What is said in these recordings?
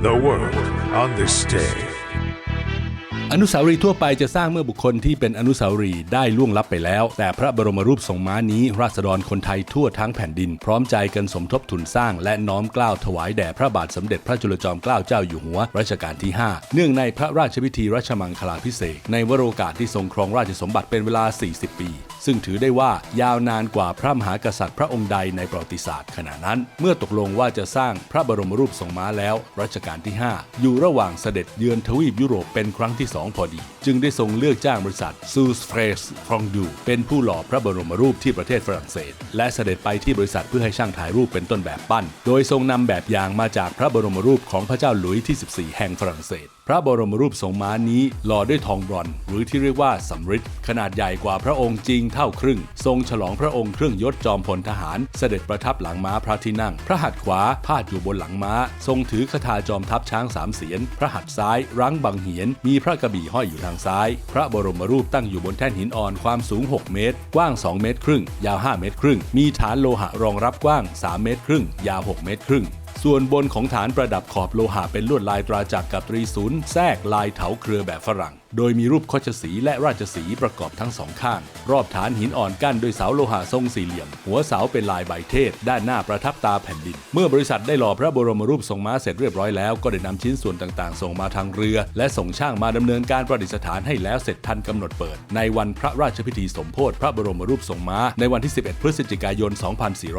The world on this day. อนุสาวรีย์ทั่วไปจะสร้างเมื่อบุคคลที่เป็นอนุสาวรีย์ได้ล่วงลับไปแล้ว แต่พระบรมรูปทรงม้านี้ ราษฎรคนไทยทั่วทั้งแผ่นดิน พร้อมใจกันสมทบทุนสร้างและน้อมเกล้าวถวายแด่พระบาทสมเด็จพระจุลจอมเกล้าเจ้าอยู่หัวรัชกาลที่ 5 เนื่องในพระราชพิธีรัชมังคลาภิเษกในวโรกาสที่ทรงครองราชสมบัติเป็นเวลา 40 ปี ซึ่งถือได้ว่ายาวนานกว่าพระมหากษัตริย์พระองค์ใดในประวัติศาสตร์ขณะนั้น เมื่อตกลงว่าจะสร้างพระบรมรูปทรงม้าแล้ว รัชกาลที่ 5 อยู่ระหว่างเสด็จเยือนทวีปยุโรปเป็นครั้งที่ 2 พอดี จึงได้ทรงเลือกจ้างบริษัทซูสเฟรสฟรองดูเป็นผู้หล่อพระบรมรูปที่ประเทศฝรั่งเศส และเสด็จไปที่บริษัทเพื่อให้ช่างถ่ายรูปเป็นต้นแบบปั้น โดยทรงนำแบบอย่างมาจากพระบรมรูปของพระเจ้าหลุยส์ที่ 14 แห่งฝรั่งเศส พระบรมรูปทรงม้านี้หล่อด้วยทองบรอนหรือที่เรียกว่าสำริดขนาดใหญ่กว่าพระองค์จริงเท่าครึ่ง ทรงฉลองพระองค์เครื่องยศจอมพลทหาร เสด็จประทับหลังม้าพระที่นั่ง พระหัตถ์ขวาพาดอยู่บนหลังม้า ทรงถือคาถาจอมทัพช้างสามเสียน พระหัตถ์ซ้ายรั้งบังเหียน มีพระกระบี่ห้อยอยู่ทางซ้าย พระบรมรูปตั้งอยู่บนแท่นหินอ่อนความสูง 6 เมตร กว้าง 2 เมตรครึ่ง ยาว 5 เมตรครึ่ง มีฐานโลหะรองรับกว้าง 3 เมตรครึ่ง ยาว 6 เมตรครึ่ง ส่วนบนของฐานประดับขอบโลหะเป็นลวดลายตราจักรกับตรีศูนย์แทรกลายเถาเครือแบบฝรั่งโดยมีรูปโคชสีและราชสีประกอบทั้งสองข้าง รอบฐานหินอ่อนกั้นด้วยเสาโลหะทรงสี่เหลี่ยม หัวเสาเป็นลายใบเทศ ด้านหน้าประทับตาแผ่นดิน เมื่อบริษัทได้หล่อพระบรมรูปทรงม้าเสร็จเรียบร้อยแล้วก็ได้นำชิ้นส่วนต่างๆ ส่งมาทางเรือ และส่งช่างมาดำเนินการประดิษฐานให้แล้วเสร็จทันกำหนดเปิด ในวันพระราชพิธีสมโพธิพระบรมรูปทรงม้าในวันที่ 11 พฤศจิกายน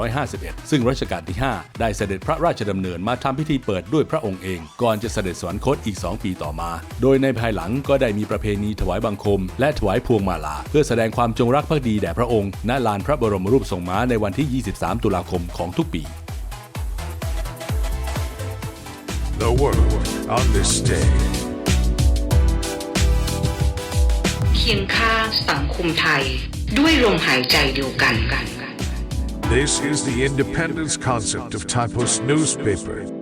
2451 ซึ่งรัชกาลที่ 5 ได้เสด็จพระราชดำเนินมาทำพิธีเปิดด้วยพระองค์เอง ก่อนจะเสด็จสวรรคตอีก 2 ปีต่อมา โดยในภายหลังก็ได้มีประเพณีถวายบังคม และถวายพวงมาลา เพื่อแสดงความจงรักภักดีแด่พระองค์ณลานพระบรมรูปทรงม้าในวันที่ 23 ตุลาคมของทุกปี The world on this day. เคียงข้างสังคมไทย ด้วยลมหายใจเดียวกัน This is the independence concept of Typos newspaper.